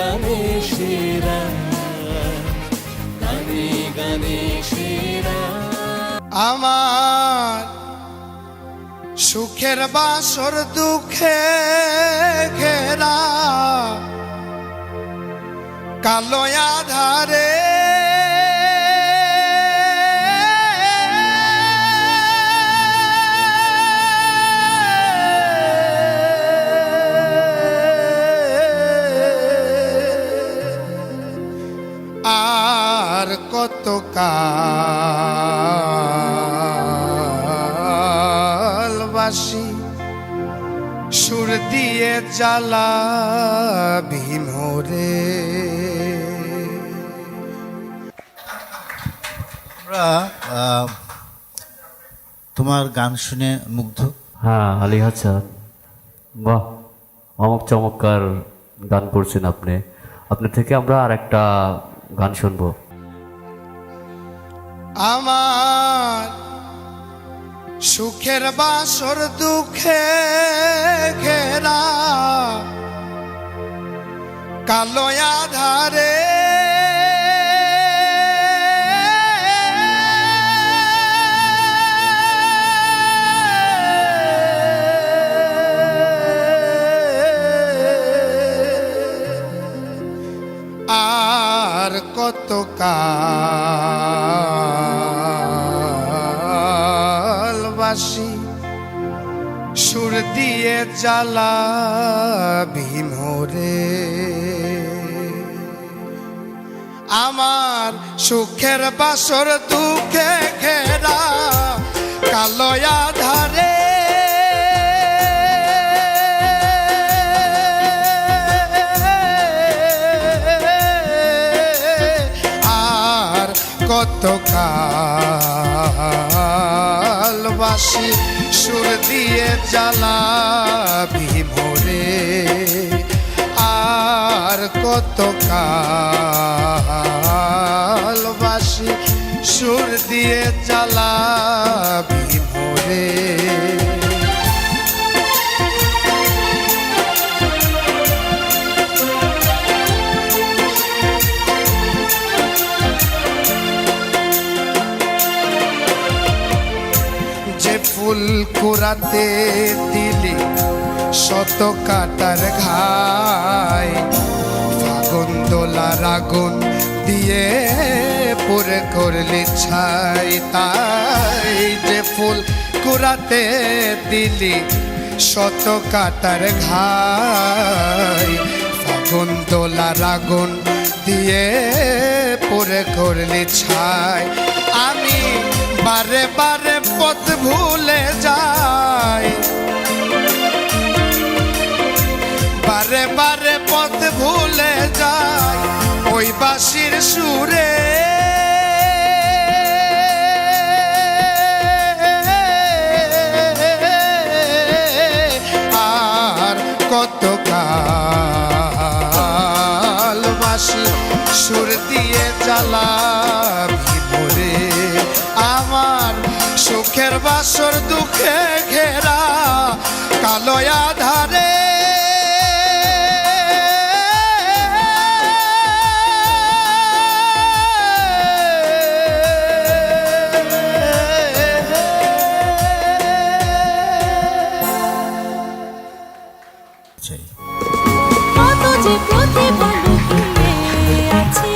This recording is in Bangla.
গানে আমার সুখের বাসর দুঃখে ঘেরা কালো আধারে আর কত কালবাসী সুর দিয়ে জ্বালা ভীমরে আমরা তোমার গান শুনে মুগ্ধ। হ্যাঁ আলী হাসান। বাহ অমক চমৎকার গান করছেন আপনি। আপনি থেকে আমরা আর একটা গান শুনব। আমার সুখের বাসর দুঃখে ঘেরা কালো আধারে কালবাসী সুর দিয়ে জ্বালা ভীমরে আমার সুখের বাসর দুঃখে ঘেরা কালয়া আধারে আর কত কালবাসী সুর দিয়ে জ্বালা ভীমরে আর কত কালবাসী সুর দিয়ে জ্বালা ভীমরে ফুল কুড়াতে দিলি শত কাটার ঘাই। ফাগুন দোলার আগুন দিয়ে পুরে করলি ছাই তাই যে ফুল কুড়াতে দিলি শত কাটার ঘাই। ফাগুন দোলার আগুন দিয়ে পুরে করলি ছাই। আমি বারে বারে পথ ভুলে যাই। বারে বারে পথ ভুলে যাই ওই বাসির সুরে। আর কত কাল বাসি সুর দিয়ে জ্বালা সুখের বাসর দুঃখে ঘেরা কালো আধারে। কত যে আছে